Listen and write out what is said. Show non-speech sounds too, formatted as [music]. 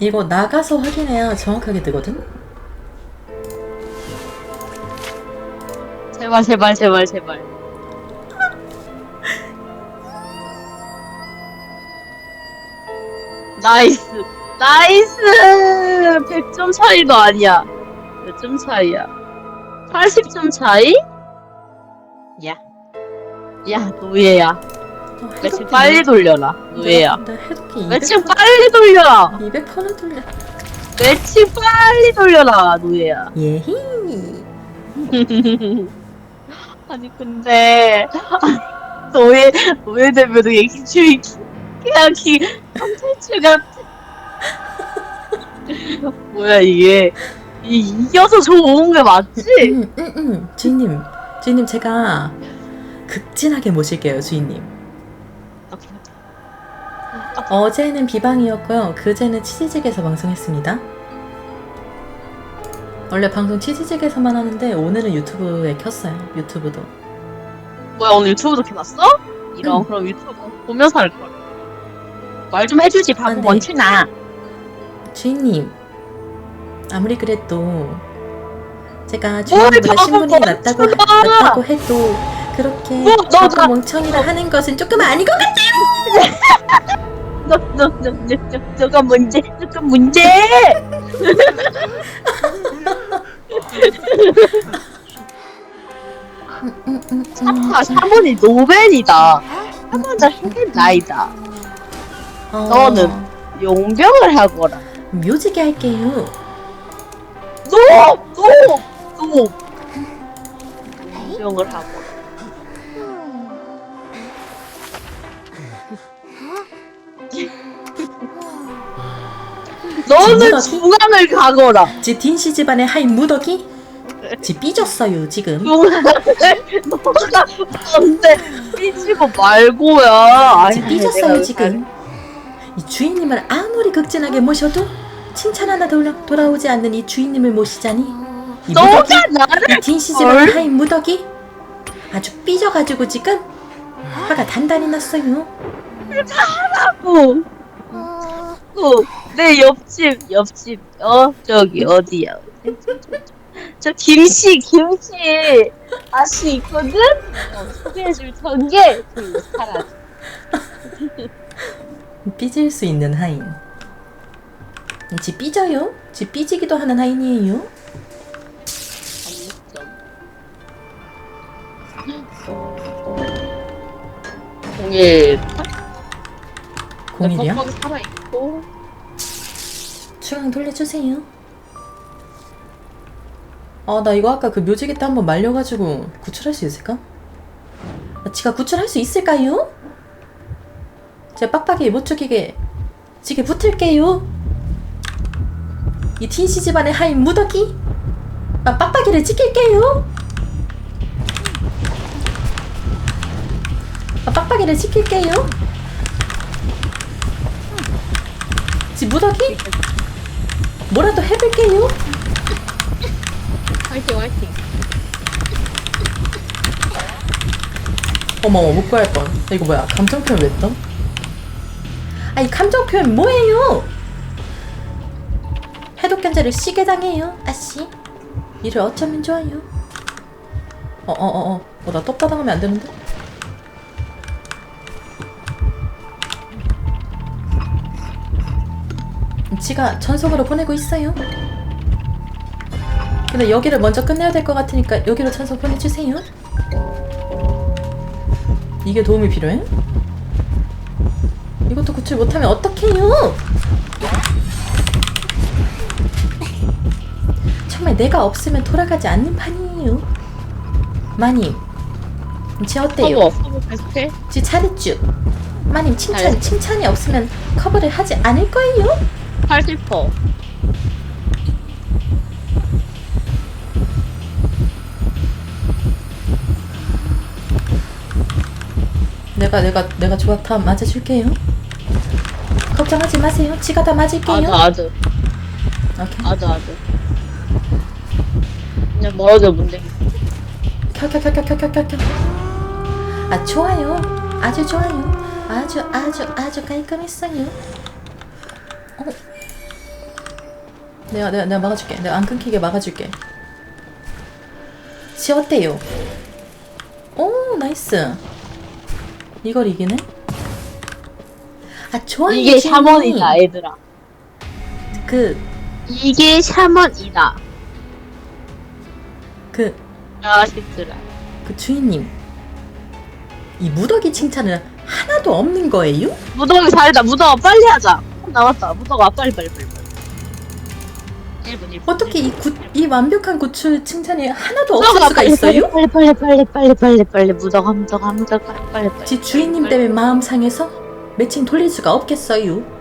이거 나가서 확인해야 정확하게 뜨거든? 제발 제발 제발 제발. 나이스 나이스 100점 차이도 아니야 몇 점 차이야 80점 차이? 야. 야 노예야 어, 매칭 빨리 돌려라 노예야 나 해독기 매칭 빨리 돌려라 200% 돌려. 매칭 빨리 돌려라 노예야 예히. 아니 근데 [laughs] 노예 노예 되면은 얘기주의 그냥 기 컨텐츠 같아 [laughs] 뭐야 이게 이, 이겨서 좋은 게 맞지? 응, 응, 응. 주인님, 주인님 제가 극진하게 모실게요, 주인님. 어제는 비방이었고요. 그제는 치즈직에서 방송했습니다. 원래 방송 치즈직에서만 하는데 오늘은 유튜브에 켰어요. 유튜브도. 뭐야 오늘 유튜브도 켜놨어? 이런 응. 그럼 유튜브 보면서 할 걸 말 좀 해주지 바보 안 돼. 원치나 주인님, 아무리 그래도 제가 뭘 주인님보다 바보 신분이 멈춰봐! 낮다고 해도 그렇게 뭐, 너, 바보 나- 멍청이라 하는 것은 조금 아닌 것 같아요. [laughs] 너가 문제 너가 문제! 샤파 샤머니 노벤이다. 샤머자 힘든 나이다. 어, 너는 용병을 하거라. 묘지게 할게요. 노노노 용병을 하거라 너는 진짜? 중앙을 가거라 지 딘시 집안의 하이 무더기? 지 삐졌어요 지금. 중앙을 너가 안돼 삐지고 말고야 지 삐졌어요 지금. 이 주인님을 아무리 극진하게 모셔도 칭찬 하나 돌아, 돌아오지 않는 이 주인님을 모시자니 이 무더기, 너가 나를 이 딘시 집안의 하이 무더기 아주 삐져가지고 지금 화가 단단히 났어요. 하고. 어, 내 옆집 옆집. 어 저기 어디야? 저 김씨 김씨. 아씨 있거든? 어, 소개해줄 전개. 그리고 사라져 삐질 수 있는 하인. 지 삐져요? 지 삐지기도 하는 하인이에요. 공일 살아있고 추강 돌려주세요. 아, 나 이거 아까 그 묘지개 때 한번 말려가지고 구출할 수 있을까? 아, 지가 구출할 수 있을까요? 제 빡빡이 못 죽이게 지게 붙을게요. 이 틴시 집안의 하인 무더기. 아, 빡빡이를 지킬게요. 아, 빡빡이를 지킬게요. 지 무더기? 뭐라도 해볼게요. 화이팅 화이팅 어머, 못 구할 뻔. 야, 이거 뭐야? 감정 표현 왜 떠? 아이 감정 표현 뭐예요? 해독 견제를 시게 당해요, 아씨. 이를 어쩌면 좋아요. 어, 어, 어, 어. 어, 나 떡바당하면 안 되는데? 지가 전속으로 보내고 있어요. 근데 여기를 먼저 끝내야 될 것 같으니까 여기로 전속 보내주세요. 이게 도움이 필요해? 이것도 구출 못하면 어떡해요? 정말 내가 없으면 돌아가지 않는 판이에요. 마님, 지 어때요? 커버 커버 계속해 지 잘했죠? 마님 칭찬. 칭찬이 없으면 커버를 하지 않을 거예요? 80% 내가 내가 내가 다 맞아줄게요. 걱정하지 마세요. 지가 다 맞을게요. 아주 아주 오케이. 아주 아주 그냥 멀어져 문제 켜켜켜켜켜켜켜. 아 좋아요. 아주 좋아요. 아주 아주 아주 깔끔했어요. 어? 내가 내가 내가 막아줄게. 내가 안 끊기게 막아줄게. 지 어때요? 오 나이스. 이걸 이기네? 아 좋아요. 이게. 샤먼이다 얘들아 그 이게 샤먼이다 그, 자식들아 그 주인님. 이 무더기 칭찬은 하나도 없는 거예요? 무더기 잘했다 무더가 빨리 하자 나왔다 무더가 빨리 빨리 빨리 빨리 1분 1분 어떻게 이, 구, 이 완벽한 고추 칭찬이 하나도 없을 수가 빨리 있어요? 빨리 빨리 빨리 빨리 빨리 빨리 무더가 무더가 무더가 빨리 빨리 지 주인님 때문에 마음 상해서 매칭 돌릴 수가 없겠어요.